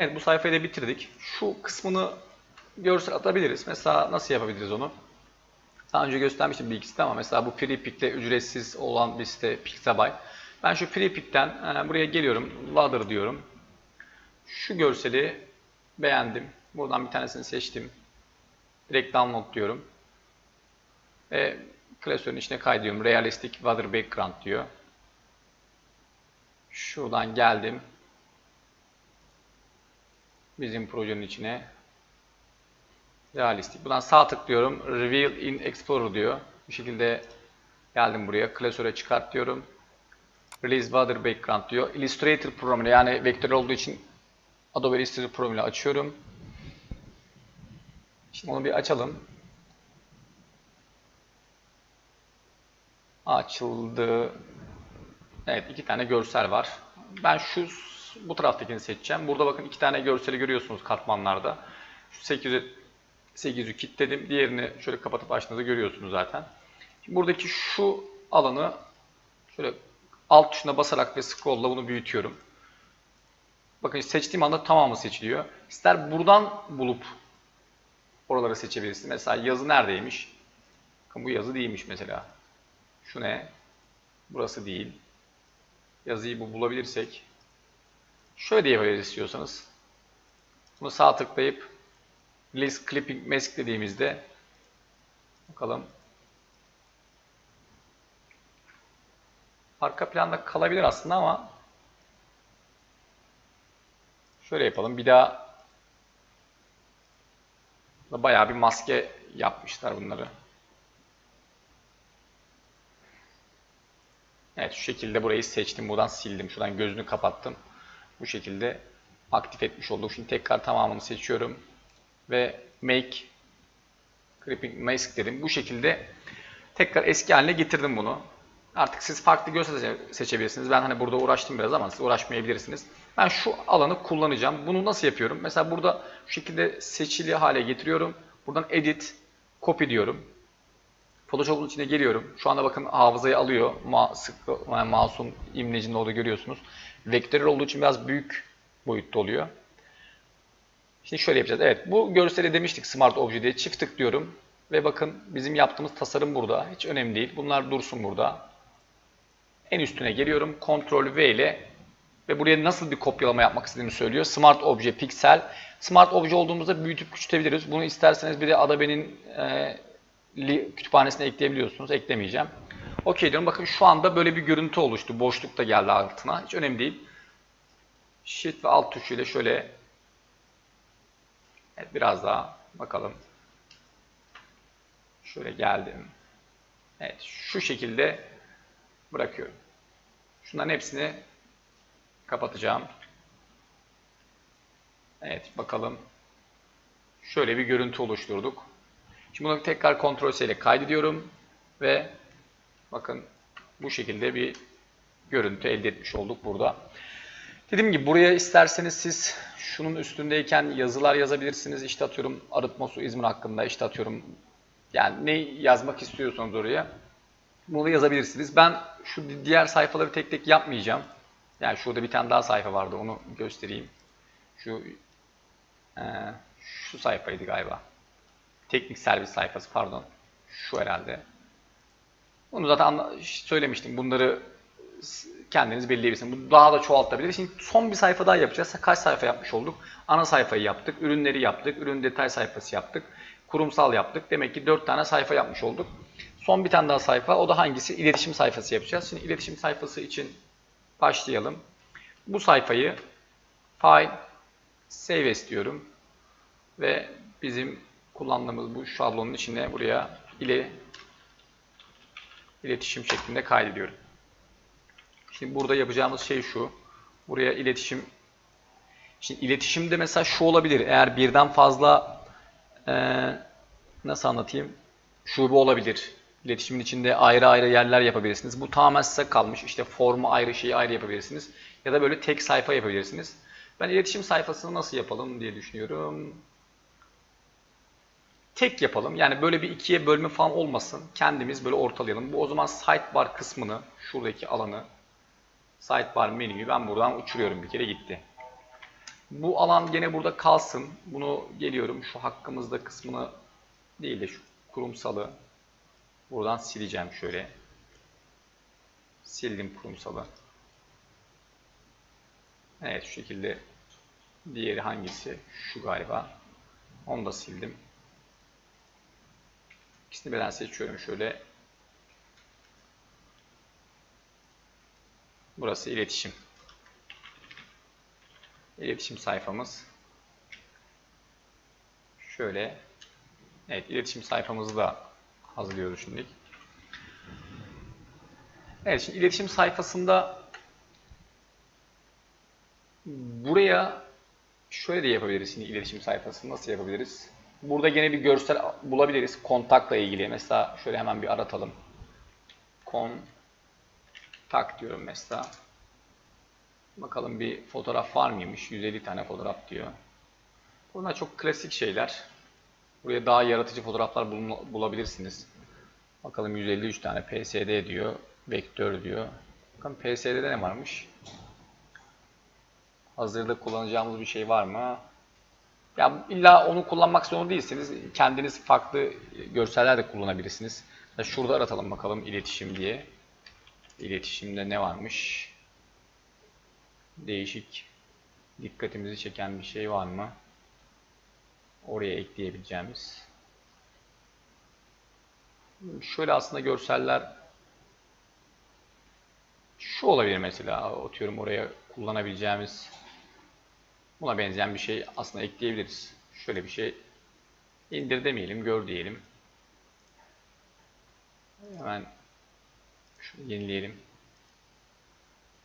Evet bu sayfayı da bitirdik. Şu kısmını görsel atabiliriz. Mesela nasıl yapabiliriz onu? Daha önce göstermiştim bir ikisi ama mesela bu FreePick'le ücretsiz olan bir site Pixabay. Ben şu FreePick'ten e, buraya geliyorum. Ladder diyorum. Şu görseli beğendim. Buradan bir tanesini seçtim. Direkt download diyorum. Ve klasörün içine kaydediyorum. Realistic Water Background diyor. Şuradan geldim. Bizim projenin içine. Realistik. Buradan sağ tıklıyorum. Reveal in Explorer diyor. Bu şekilde geldim buraya. Klasöre çıkart diyorum. Release Water Background diyor. Illustrator programıyla yani vektör olduğu için Adobe Illustrator programıyla açıyorum. Şimdi onu bir açalım. Açıldı. Evet iki tane görsel var. Ben şu bu taraftakini seçeceğim. Burada bakın iki tane görseli görüyorsunuz katmanlarda. Şu 800 800'ü kilitledim. Diğerini şöyle kapatıp açtığınızda görüyorsunuz zaten. Şimdi buradaki şu alanı şöyle alt tuşuna basarak ve scroll'la bunu büyütüyorum. Bakın seçtiğim anda tamamı seçiliyor. İster buradan bulup oraları seçebilirsiniz. Mesela yazı neredeymiş? Bakın bu yazı değilmiş mesela. Şu ne? Burası değil. Yazıyı bu bulabilirsek şöyle yapabiliriz istiyorsanız. Bunu sağ tıklayıp Release Clipping Mask dediğimizde bakalım arka planda kalabilir aslında ama şöyle yapalım. Bir daha bayağı bir maske yapmışlar bunları. Evet şu şekilde burayı seçtim. Buradan sildim. Şuradan gözünü kapattım. Bu şekilde aktif etmiş olduk. Şimdi tekrar tamamını seçiyorum. Ve make clipping mask dedim. Bu şekilde tekrar eski haline getirdim bunu. Artık siz farklı görsel seçebilirsiniz. Ben hani burada uğraştım biraz ama siz uğraşmayabilirsiniz. Ben şu alanı kullanacağım. Bunu nasıl yapıyorum? Mesela burada şu şekilde seçili hale getiriyorum. Buradan edit, copy diyorum. Photoshop'un içine geliyorum. Şu anda bakın hafızayı alıyor. Ma sık, yani mouse'un imlecinde olduğu görüyorsunuz. Vektörel olduğu için biraz büyük boyutta oluyor. Şimdi şöyle yapacağız. Evet bu görseli demiştik Smart Obje diye. Çift tıklıyorum. Ve bakın bizim yaptığımız tasarım burada. Hiç önemli değil. Bunlar dursun burada. En üstüne geliyorum. Ctrl V ile ve buraya nasıl bir kopyalama yapmak istediğimi söylüyor. Smart Obje Pixel. Smart Obje olduğumuzda büyütüp küçültebiliriz. Bunu isterseniz bir de Adobe'nin e, kütüphanesine ekleyebiliyorsunuz. Eklemeyeceğim. Okey diyorum. Bakın şu anda böyle bir görüntü oluştu. Boşluk da geldi altına. Hiç önemli değil. Shift ve alt tuşuyla şöyle evet, biraz daha bakalım. Şöyle geldim. Evet şu şekilde bırakıyorum. Şunların hepsini kapatacağım. Evet bakalım. Şöyle bir görüntü oluşturduk. Şimdi bunu tekrar kontrol C ile kaydediyorum ve bakın bu şekilde bir görüntü elde etmiş olduk burada. Dediğim gibi buraya isterseniz siz şunun üstündeyken yazılar yazabilirsiniz. İşte atıyorum arıtma su İzmir hakkında işte atıyorum yani ne yazmak istiyorsanız oraya bunu yazabilirsiniz. Ben şu diğer sayfaları tek tek yapmayacağım. Yani şurada bir tane daha sayfa vardı onu göstereyim. Şu e, şu sayfaydı galiba. Teknik servis sayfası pardon. Şu herhalde. Bunu zaten söylemiştim. Bunları kendiniz belirleyebilirsiniz. Bu daha da çoğaltabilir. Şimdi son bir sayfa daha yapacağız. Kaç sayfa yapmış olduk? Ana sayfayı yaptık, ürünleri yaptık, ürün detay sayfası yaptık, kurumsal yaptık. Demek ki 4 tane sayfa yapmış olduk. Son bir tane daha sayfa. O da hangisi? İletişim sayfası yapacağız. Şimdi iletişim sayfası için başlayalım. Bu sayfayı file save istiyorum ve bizim kullandığımız bu şablonun içine buraya ile iletişim şeklinde kaydediyorum. Şimdi burada yapacağımız şey şu. Buraya iletişim Şimdi iletişimde mesela şu olabilir. Eğer birden fazla e, nasıl anlatayım? Şube olabilir. İletişimin içinde ayrı ayrı yerler yapabilirsiniz. Bu tamamen size kalmış. İşte formu ayrı, şeyi ayrı yapabilirsiniz. Ya da böyle tek sayfa yapabilirsiniz. Ben iletişim sayfasını nasıl yapalım diye düşünüyorum. Tek yapalım. Yani böyle bir ikiye bölme falan olmasın. Kendimiz böyle ortalayalım. Bu o zaman sidebar kısmını, şuradaki alanı, sidebar menüyü ben buradan uçuruyorum bir kere gitti. Bu alan gene burada kalsın. Bunu geliyorum şu hakkımızda kısmını değil de şu kurumsalı buradan sileceğim şöyle. Sildim kurumsalı. Evet şu şekilde diğeri hangisi? Şu galiba. Onu da sildim. İkisini birden seçiyorum şöyle. Burası iletişim. İletişim sayfamız. Şöyle. Evet iletişim sayfamızı da hazırlıyoruz şimdi. Evet şimdi iletişim sayfasında buraya şöyle de yapabiliriz şimdi iletişim sayfasını nasıl yapabiliriz? Burada gene bir görsel bulabiliriz kontakla ilgili. Mesela şöyle hemen bir aratalım. Kontak diyorum mesela. Bakalım bir fotoğraf var mıymış? 150 tane fotoğraf diyor. Bunlar çok klasik şeyler. Buraya daha yaratıcı fotoğraflar bulabilirsiniz. Bakalım 153 tane PSD diyor. Vektör diyor. Bakın PSD'de ne varmış? Hazırda kullanacağımız bir şey var mı? Ya illa onu kullanmak zorunda değilsiniz. Kendiniz farklı görseller de kullanabilirsiniz. Şurada aratalım bakalım iletişim diye. İletişimde ne varmış? Değişik dikkatimizi çeken bir şey var mı? Oraya ekleyebileceğimiz. Şöyle aslında görseller şu olabilir mesela. Atıyorum oraya kullanabileceğimiz buna benzeyen bir şey aslında ekleyebiliriz. Şöyle bir şey indir demeyelim, gör diyelim. Hemen şunu yenileyelim.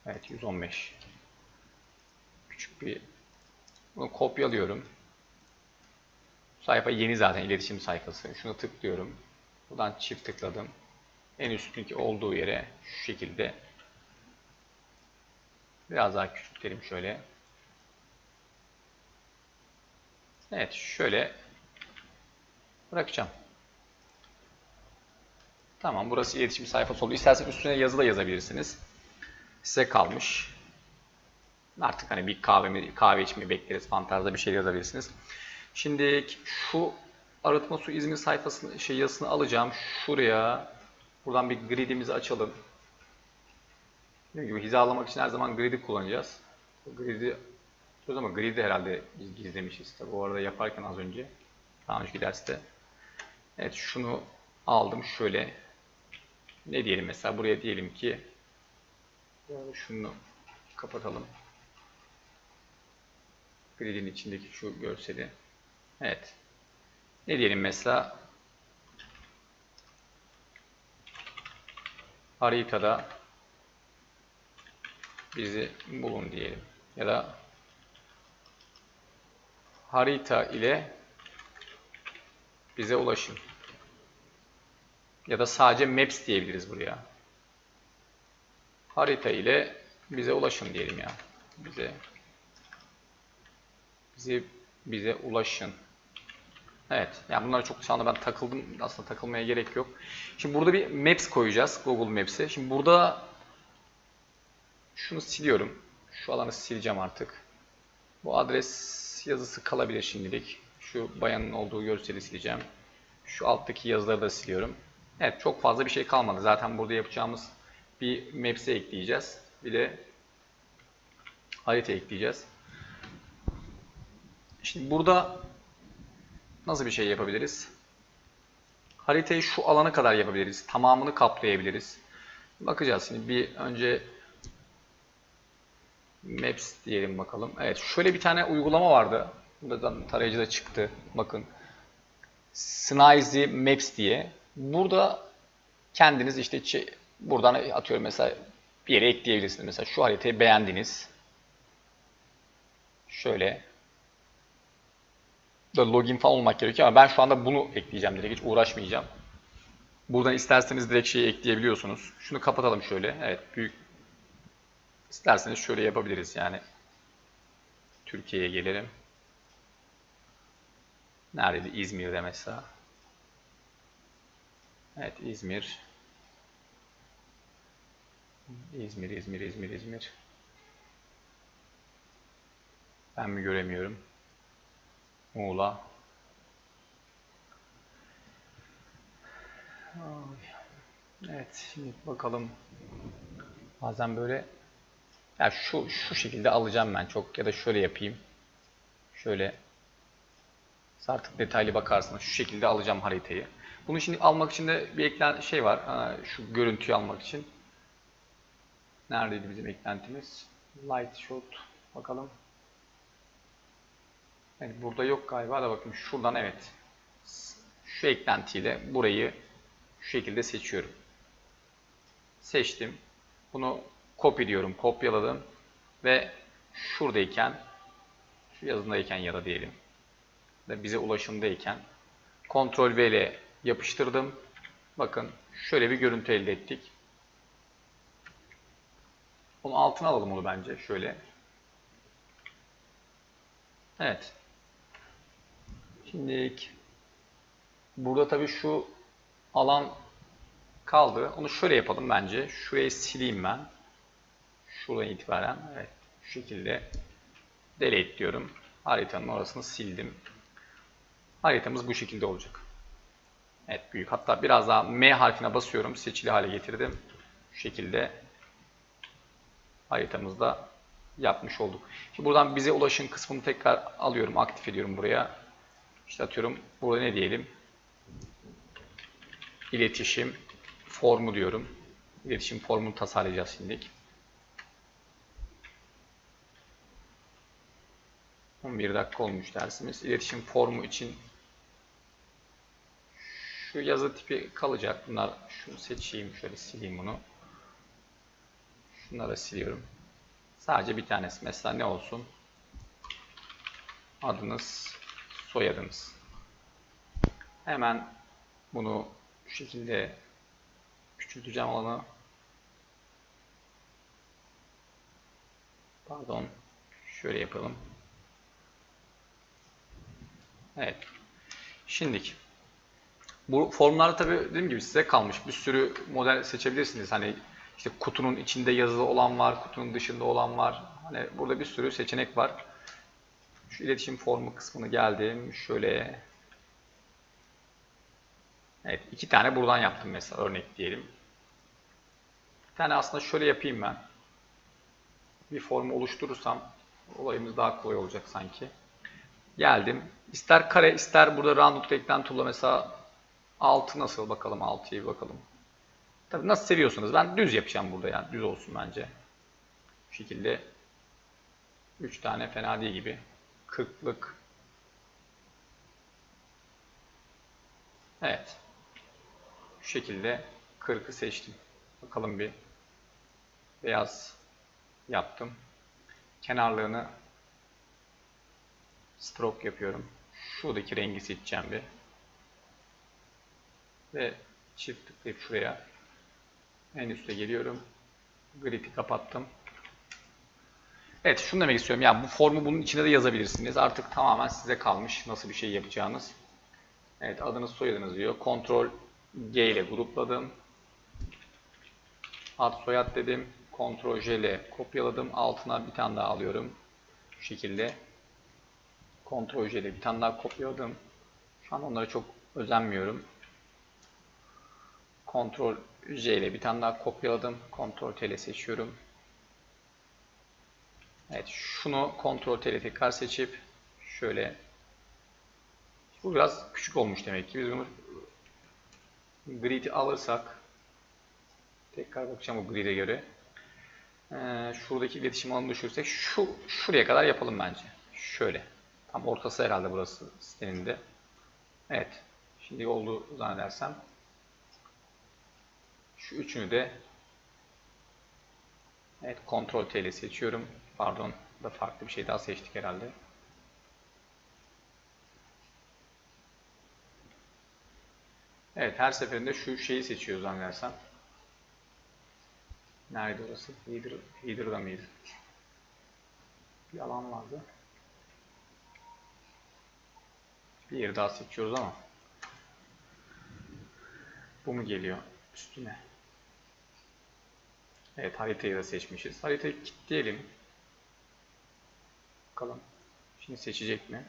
Evet 115. Küçük bir bunu kopyalıyorum. Sayfa yeni zaten iletişim sayfası. Şuna tıklıyorum. Buradan çift tıkladım. En üstteki olduğu yere şu şekilde biraz daha küçültelim şöyle. Evet şöyle bırakacağım. Tamam burası iletişim sayfası oldu. İsterseniz üstüne yazı da yazabilirsiniz. Size kalmış. Artık hani bir kahve, kahve içmeyi bekleriz falan tarzda bir şey yazabilirsiniz. Şimdi şu arıtma su İzmir sayfasını şey yazısını alacağım. Şuraya buradan bir gridimizi açalım. Dediğim gibi hizalamak için her zaman grid'i kullanacağız. Grid'i ama grid'i herhalde gizlemişiz. Tabi o arada yaparken az önce. Daha önceki derste. Evet şunu aldım şöyle. Ne diyelim mesela buraya diyelim ki şunu kapatalım. Grid'in içindeki şu görseli. Evet. Ne diyelim mesela haritada bizi bulun diyelim. Ya da harita ile bize ulaşın. Ya da sadece maps diyebiliriz buraya. Harita ile bize ulaşın diyelim ya. Bize bize bize ulaşın. Evet. Yani bunlara çok şu anda ben takıldım. Aslında takılmaya gerek yok. Şimdi burada bir Maps koyacağız. Google Maps'e. Şimdi burada şunu siliyorum. Şu alanı sileceğim artık. Bu adres yazısı kalabilir şimdilik. Şu bayanın olduğu görseli sileceğim. Şu alttaki yazıları da siliyorum. Evet çok fazla bir şey kalmadı. Zaten burada yapacağımız bir Maps'e ekleyeceğiz. Bir de harita ekleyeceğiz. Şimdi burada nasıl bir şey yapabiliriz? Haritayı şu alana kadar yapabiliriz. Tamamını kaplayabiliriz. Bakacağız şimdi bir önce Maps diyelim bakalım. Evet şöyle bir tane uygulama vardı. Buradan tarayıcıda çıktı. Bakın. Snizy Maps diye. Burada kendiniz işte buradan atıyorum mesela bir yere ekleyebilirsiniz. Mesela şu haritayı beğendiniz. Şöyle da login falan olmak gerekiyor ama ben şu anda bunu ekleyeceğim direkt hiç uğraşmayacağım. Buradan isterseniz direkt şeyi ekleyebiliyorsunuz. Şunu kapatalım şöyle. Evet büyük İsterseniz şöyle yapabiliriz yani. Türkiye'ye gelelim. Neredeydi? İzmir'de mesela. Evet İzmir. İzmir, İzmir, İzmir, İzmir. Ben mi göremiyorum? Muğla. Evet, şimdi bakalım. Bazen böyle ya şu şu şekilde alacağım ben çok ya da şöyle yapayım. Şöyle artık detaylı bakarsınız. Şu şekilde alacağım haritayı. Bunu şimdi almak için de bir eklen şey var. Şu görüntüyü almak için. Neredeydi bizim eklentimiz? Light shot. Bakalım. Evet, burada yok galiba da bakın şuradan evet. Şu eklentiyle burayı şu şekilde seçiyorum. Seçtim. Bunu copy diyorum. Kopyaladım. Ve şuradayken şu yazındayken ya da diyelim da bize ulaşımdayken Ctrl V ile yapıştırdım. Bakın şöyle bir görüntü elde ettik. Onu altına alalım onu bence şöyle. Evet. Şimdi burada tabii şu alan kaldı. Onu şöyle yapalım bence. Şurayı sileyim ben. Şuradan itibaren evet şu şekilde delete diyorum. Haritanın orasını sildim. Haritamız bu şekilde olacak. Evet büyük. Hatta biraz daha M harfine basıyorum. Seçili hale getirdim. Şu şekilde haritamızda yapmış olduk. Şimdi buradan bize ulaşın kısmını tekrar alıyorum. Aktif ediyorum buraya. İşte atıyorum. Burada ne diyelim? İletişim formu diyorum. İletişim formunu tasarlayacağız şimdilik. 11 dakika olmuş dersimiz. İletişim formu için şu yazı tipi kalacak. Bunlar şunu seçeyim. Şöyle sileyim bunu. Şunları siliyorum. Sadece bir tanesi. Mesela ne olsun? Adınız, soyadınız. Hemen bunu şu şekilde küçülteceğim alanı. Pardon. Şöyle yapalım. Evet. Şimdiki. Bu formlarda tabii dediğim gibi size kalmış. Bir sürü model seçebilirsiniz. Hani işte kutunun içinde yazılı olan var, kutunun dışında olan var. Hani burada bir sürü seçenek var. Şu iletişim formu kısmını geldim. Şöyle Evet, iki tane buradan yaptım mesela örnek diyelim. Bir tane aslında şöyle yapayım ben. Bir formu oluşturursam olayımız daha kolay olacak sanki. Geldim. İster kare ister burada rounded tool'la mesela 6 nasıl bakalım 6'yı bakalım. Tabii nasıl seviyorsunuz. Ben düz yapacağım burada yani. Düz olsun bence. Bu şekilde 3 tane fena değil gibi. 40'lık. Evet. Şu şekilde 40'ı seçtim. Bakalım bir beyaz yaptım. Kenarlarını stroke yapıyorum. Şuradaki rengi seçeceğim bir. Ve çift tıklayıp şuraya en üste geliyorum. Grid'i kapattım. Evet şunu demek istiyorum. Yani bu formu bunun içine de yazabilirsiniz. Artık tamamen size kalmış nasıl bir şey yapacağınız. Evet adınız soyadınız diyor. Ctrl G ile grupladım. Ad soyad dedim. Ctrl J ile kopyaladım. Altına bir tane daha alıyorum. Şu şekilde. Ctrl J bir tane daha kopyaladım. Şu an onlara çok özenmiyorum. Ctrl J ile bir tane daha kopyaladım. Ctrl T ile seçiyorum. Evet şunu Ctrl T ile tekrar seçip şöyle bu biraz küçük olmuş demek ki. Biz bunu grid'i alırsak tekrar bakacağım o grid'e göre. Ee, şuradaki iletişim alanını düşürsek şu şuraya kadar yapalım bence. Şöyle. Tam ortası herhalde burası sitenin de. Evet. Şimdi oldu zannedersem. Şu üçünü de Evet Ctrl T ile seçiyorum. Pardon da farklı bir şey daha seçtik herhalde. Evet her seferinde şu şeyi seçiyoruz zannedersem. Nerede orası? Header, Header'da mıydı? Bir alan vardı. Bir yer daha seçiyoruz ama bu mu geliyor üstüne? Evet haritayı da seçmişiz. Haritayı kilitleyelim. Bakalım. Şimdi seçecek mi?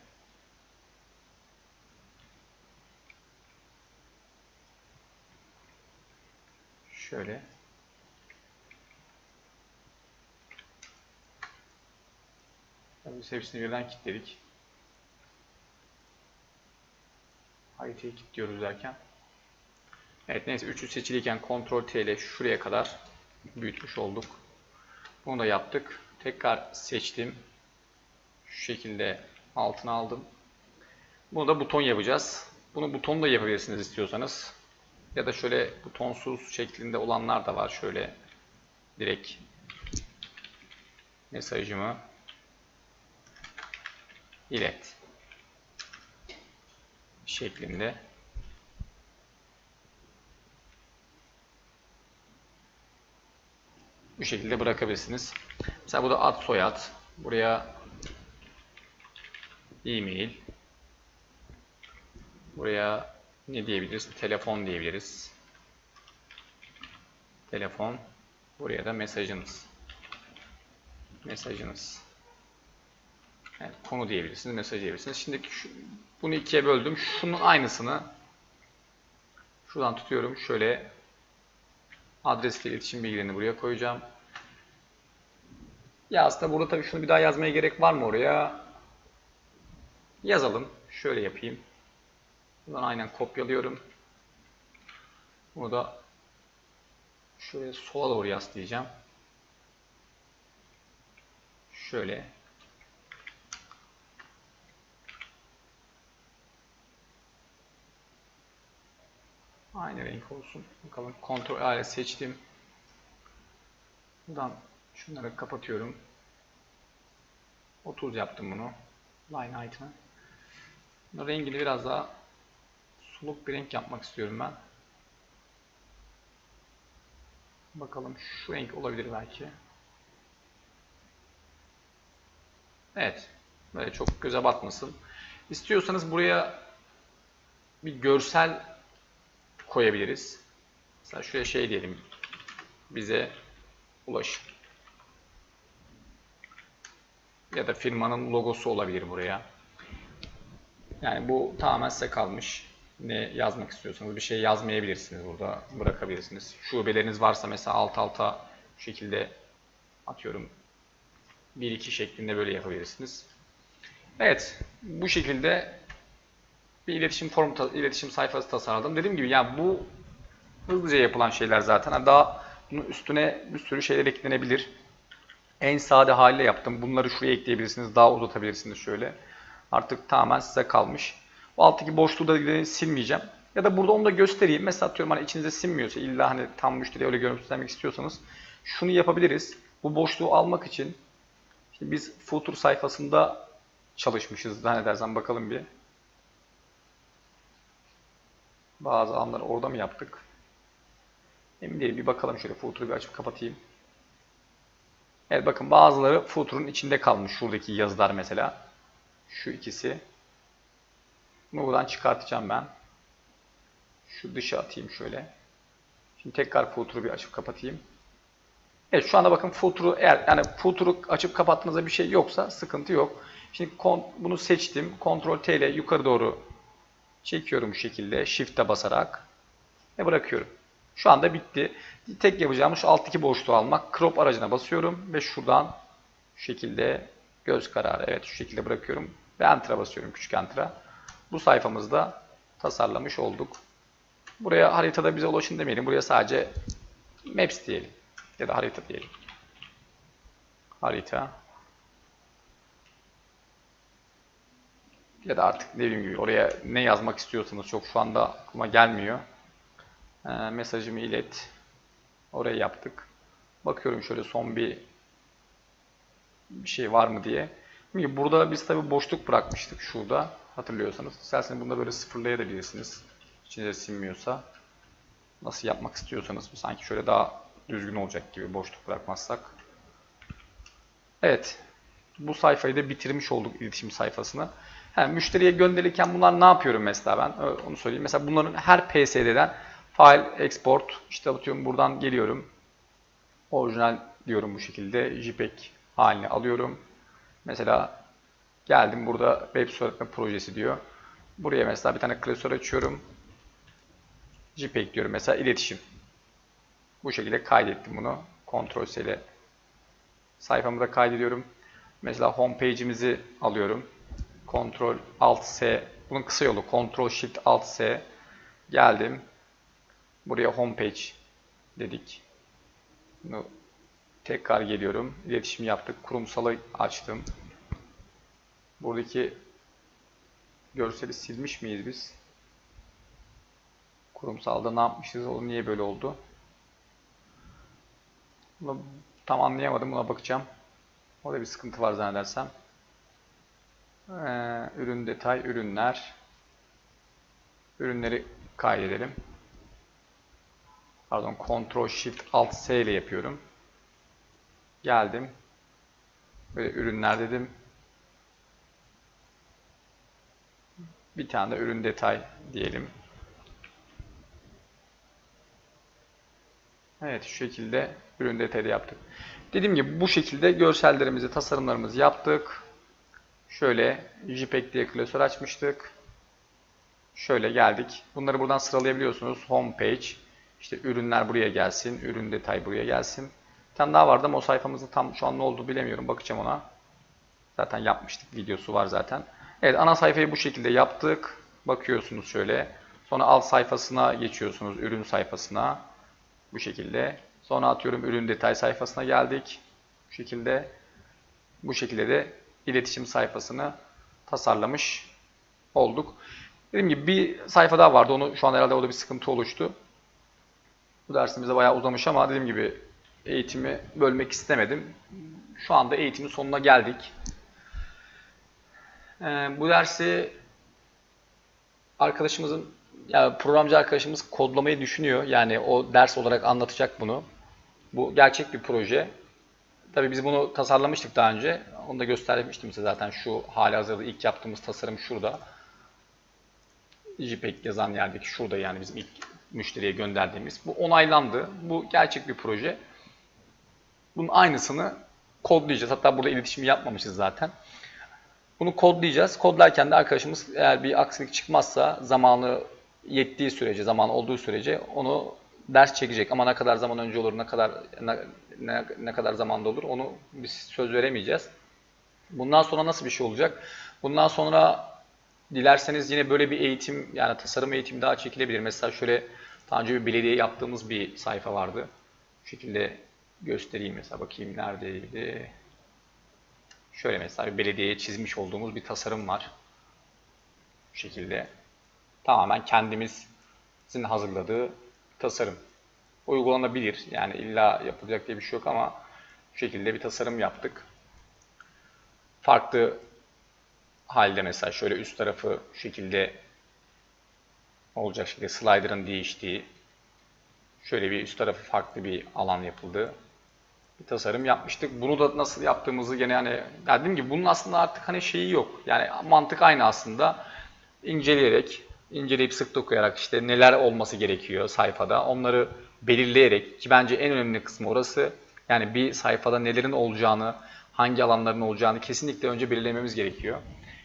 Şöyle. Biz hepsini birden kilitledik. Haritayı kilitliyoruz derken. Evet neyse 3'ü seçiliyken Ctrl T ile şuraya kadar büyütmüş olduk. Bunu da yaptık. Tekrar seçtim. Şu şekilde altına aldım. Bunu da buton yapacağız. Bunu buton da yapabilirsiniz istiyorsanız. Ya da şöyle butonsuz şeklinde olanlar da var. Şöyle direkt mesajımı ilet şeklinde. Bu şekilde bırakabilirsiniz. Mesela bu da ad soyad. Buraya e-mail. Buraya ne diyebiliriz? Telefon diyebiliriz. Telefon. Buraya da mesajınız. Mesajınız. Evet, konu diyebilirsiniz, mesaj diyebilirsiniz. Şimdi şu, bunu ikiye böldüm. Şunun aynısını şuradan tutuyorum. Şöyle adres ve iletişim bilgilerini buraya koyacağım. Ya aslında burada tabii şunu bir daha yazmaya gerek var mı oraya? Yazalım. Şöyle yapayım. Buradan aynen kopyalıyorum. Bunu da şöyle sola doğru yaslayacağım. Şöyle. Aynı renk olsun. Bakalım kontrol aile seçtim. Buradan şunları kapatıyorum. 30 yaptım bunu. Line height'ını. Rengini biraz daha soluk bir renk yapmak istiyorum ben. Bakalım şu renk olabilir belki. Evet. Böyle çok göze batmasın. İstiyorsanız buraya bir görsel koyabiliriz. Mesela şuraya şey diyelim. Bize ulaş. Ya da firmanın logosu olabilir buraya. Yani bu tamamen size kalmış. Ne yazmak istiyorsanız bir şey yazmayabilirsiniz burada. Bırakabilirsiniz. Şubeleriniz varsa mesela alt alta şu şekilde atıyorum 1-2 şeklinde böyle yapabilirsiniz. Evet. Bu şekilde bir iletişim form iletişim sayfası tasarladım. Dediğim gibi yani bu hızlıca yapılan şeyler zaten. Daha bunun üstüne bir sürü şeyler eklenebilir. En sade haliyle yaptım. Bunları şuraya ekleyebilirsiniz. Daha uzatabilirsiniz şöyle. Artık tamamen size kalmış. Bu alttaki boşluğu da silmeyeceğim. Ya da burada onu da göstereyim. Mesela atıyorum hani içinize sinmiyorsa illa hani tam müşteri öyle görüntülemek istiyorsanız şunu yapabiliriz. Bu boşluğu almak için işte biz footer sayfasında çalışmışız. Zannedersem bakalım bir. Bazı anları orada mı yaptık? Emin değilim. Bir bakalım şöyle footer'ı bir açıp kapatayım. Evet bakın bazıları footer'ın içinde kalmış. Şuradaki yazılar mesela. Şu ikisi. Bunu buradan çıkartacağım ben. Şu dışa atayım şöyle. Şimdi tekrar footer'ı bir açıp kapatayım. Evet şu anda bakın footer'ı eğer yani footer'ı açıp kapattığınızda bir şey yoksa sıkıntı yok. Şimdi bunu seçtim. Ctrl T ile yukarı doğru çekiyorum bu şekilde. Shift'e basarak ve bırakıyorum. Şu anda bitti. Tek yapacağımız şu alttaki boşluğu almak. Crop aracına basıyorum ve şuradan şu şekilde göz kararı evet şu şekilde bırakıyorum ve Enter'a basıyorum küçük Enter'a. Bu sayfamızda tasarlamış olduk. Buraya haritada bize ulaşın demeyelim. Buraya sadece Maps diyelim. Ya da harita diyelim. Harita. Ya da artık dediğim gibi oraya ne yazmak istiyorsanız çok şu anda aklıma gelmiyor. E, mesajımı ilet. Oraya yaptık. Bakıyorum şöyle son bir bir şey var mı diye. Çünkü burada biz tabi boşluk bırakmıştık şurada hatırlıyorsanız. İsterseniz bunda böyle sıfırlayabilirsiniz. İçinize sinmiyorsa. Nasıl yapmak istiyorsanız sanki şöyle daha düzgün olacak gibi boşluk bırakmazsak. Evet. Bu sayfayı da bitirmiş olduk iletişim sayfasını. Yani müşteriye gönderirken bunlar ne yapıyorum mesela ben? Onu söyleyeyim. Mesela bunların her PSD'den file export işte atıyorum buradan geliyorum. Orijinal diyorum bu şekilde. JPEG haline alıyorum. Mesela Geldim burada web site öğretme projesi diyor. Buraya mesela bir tane klasör açıyorum. JPEG diyorum mesela iletişim. Bu şekilde kaydettim bunu. Ctrl C ile sayfamı da kaydediyorum. Mesela home page'imizi alıyorum. Ctrl Alt S. Bunun kısa yolu Ctrl Shift Alt S. Geldim. Buraya home page dedik. Bunu tekrar geliyorum. İletişim yaptık. Kurumsalı açtım. Buradaki görseli silmiş miyiz biz? Kurumsalda ne yapmışız? O niye böyle oldu? Bunu tam anlayamadım. Buna bakacağım. Orada bir sıkıntı var zannedersem. Ee, ürün detay, ürünler. Ürünleri kaydedelim. Pardon, Ctrl Shift Alt S ile yapıyorum. Geldim. Böyle ürünler dedim. Bir tane de ürün detay diyelim. Evet şu şekilde ürün detayı yaptık. Dediğim gibi bu şekilde görsellerimizi, tasarımlarımızı yaptık. Şöyle JPEG diye klasör açmıştık. Şöyle geldik. Bunları buradan sıralayabiliyorsunuz. Home page. İşte ürünler buraya gelsin. Ürün detay buraya gelsin. Bir tane daha vardı ama o sayfamızın tam şu an ne olduğu bilemiyorum. Bakacağım ona. Zaten yapmıştık. Videosu var zaten. Evet ana sayfayı bu şekilde yaptık. Bakıyorsunuz şöyle. Sonra alt sayfasına geçiyorsunuz. Ürün sayfasına. Bu şekilde. Sonra atıyorum ürün detay sayfasına geldik. Bu şekilde. Bu şekilde de iletişim sayfasını tasarlamış olduk. Dediğim gibi bir sayfa daha vardı. Onu şu an herhalde orada bir sıkıntı oluştu. Bu dersimize bayağı uzamış ama dediğim gibi eğitimi bölmek istemedim. Şu anda eğitimin sonuna geldik. Ee, bu dersi arkadaşımızın yani programcı arkadaşımız kodlamayı düşünüyor. Yani o ders olarak anlatacak bunu. Bu gerçek bir proje. Tabii biz bunu tasarlamıştık daha önce. Onu da göstermiştim size zaten şu hali hazırda ilk yaptığımız tasarım şurada. JPEG yazan yerdeki şurada yani bizim ilk müşteriye gönderdiğimiz. Bu onaylandı. Bu gerçek bir proje. Bunun aynısını kodlayacağız. Hatta burada iletişimi yapmamışız zaten. Bunu kodlayacağız. Kodlarken de arkadaşımız eğer bir aksilik çıkmazsa zamanı yettiği sürece, zaman olduğu sürece onu ders çekecek. Ama ne kadar zaman önce olur, ne kadar ne, ne, ne kadar zamanda olur onu biz söz veremeyeceğiz. Bundan sonra nasıl bir şey olacak? Bundan sonra dilerseniz yine böyle bir eğitim yani tasarım eğitimi daha çekilebilir. Mesela şöyle daha önce bir belediye yaptığımız bir sayfa vardı. Bu şekilde göstereyim mesela bakayım neredeydi. Şöyle mesela bir belediyeye çizmiş olduğumuz bir tasarım var. Bu şekilde. Tamamen kendimizin hazırladığı tasarım. Uygulanabilir. Yani illa yapılacak diye bir şey yok ama bu şekilde bir tasarım yaptık. Farklı halde mesela şöyle üst tarafı şu şekilde olacak şekilde slider'ın değiştiği şöyle bir üst tarafı farklı bir alan yapıldı. Bir tasarım yapmıştık. Bunu da nasıl yaptığımızı gene yani ya dediğim gibi bunun aslında artık hani şeyi yok. Yani mantık aynı aslında. İnceleyerek, inceleyip sık dokuyarak işte neler olması gerekiyor sayfada onları belirleyerek ki bence en önemli kısmı orası. Yani bir sayfada nelerin olacağını, hangi alanların olacağını kesinlikle önce belirlememiz gerekiyor.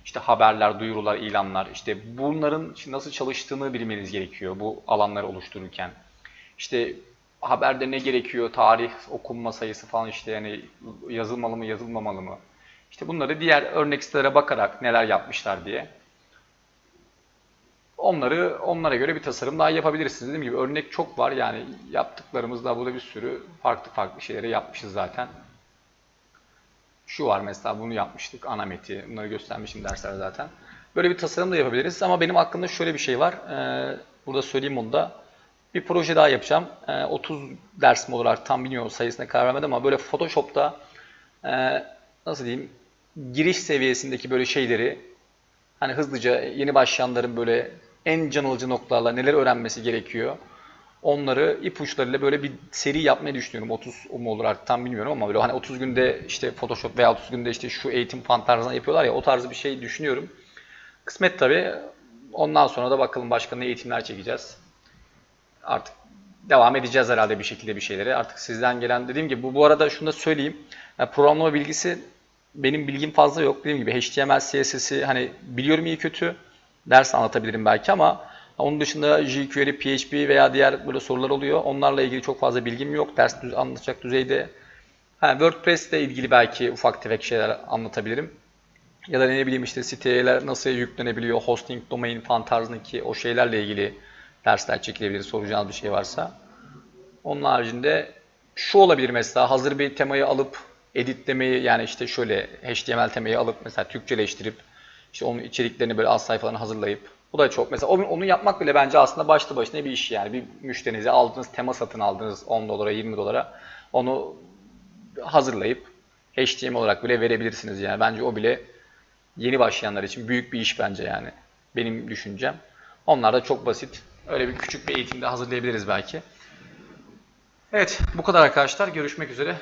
İşte haberler, duyurular, ilanlar, işte bunların nasıl çalıştığını bilmeniz gerekiyor bu alanları oluştururken. İşte haberde ne gerekiyor, tarih, okunma sayısı falan işte yani yazılmalı mı, yazılmamalı mı? İşte bunları diğer örnek sitelere bakarak neler yapmışlar diye. Onları onlara göre bir tasarım daha yapabilirsiniz. Dediğim gibi örnek çok var yani yaptıklarımızda burada bir sürü farklı farklı şeyleri yapmışız zaten. Şu var mesela bunu yapmıştık ana meti. Bunları göstermişim dersler zaten. Böyle bir tasarım da yapabiliriz ama benim aklımda şöyle bir şey var. Ee, burada söyleyeyim onu da. Bir proje daha yapacağım. Ee, 30 ders mi olarak tam bilmiyorum sayısına karar vermedim ama böyle Photoshop'ta e, nasıl diyeyim giriş seviyesindeki böyle şeyleri hani hızlıca yeni başlayanların böyle en can alıcı noktalarla neler öğrenmesi gerekiyor. Onları ipuçlarıyla böyle bir seri yapmayı düşünüyorum. 30 mu olur artık tam bilmiyorum ama böyle hani 30 günde işte Photoshop veya 30 günde işte şu eğitim fan tarzına yapıyorlar ya o tarzı bir şey düşünüyorum. Kısmet tabii. Ondan sonra da bakalım başka ne eğitimler çekeceğiz. Artık devam edeceğiz herhalde bir şekilde bir şeylere. Artık sizden gelen dediğim gibi bu, bu arada şunu da söyleyeyim. Yani programlama bilgisi benim bilgim fazla yok. Dediğim gibi HTML, CSS'i hani biliyorum iyi kötü. Ders anlatabilirim belki ama onun dışında jQuery, PHP veya diğer böyle sorular oluyor. Onlarla ilgili çok fazla bilgim yok. Ders düz- anlatacak düzeyde. Ha, WordPress ile ilgili belki ufak tefek şeyler anlatabilirim. Ya da ne bileyim işte siteler nasıl yüklenebiliyor, hosting, domain falan tarzındaki o şeylerle ilgili dersler çekilebilir soracağınız bir şey varsa. Onun haricinde şu olabilir mesela hazır bir temayı alıp editlemeyi yani işte şöyle HTML temayı alıp mesela Türkçeleştirip işte onun içeriklerini böyle az sayfalarını hazırlayıp bu da çok mesela onu, onu yapmak bile bence aslında başlı başına bir iş yani bir müşterinize aldığınız tema satın aldığınız 10 dolara 20 dolara onu hazırlayıp HTML olarak bile verebilirsiniz yani bence o bile yeni başlayanlar için büyük bir iş bence yani benim düşüncem. Onlar da çok basit. Öyle bir küçük bir eğitimde hazırlayabiliriz belki. Evet bu kadar arkadaşlar. Görüşmek üzere.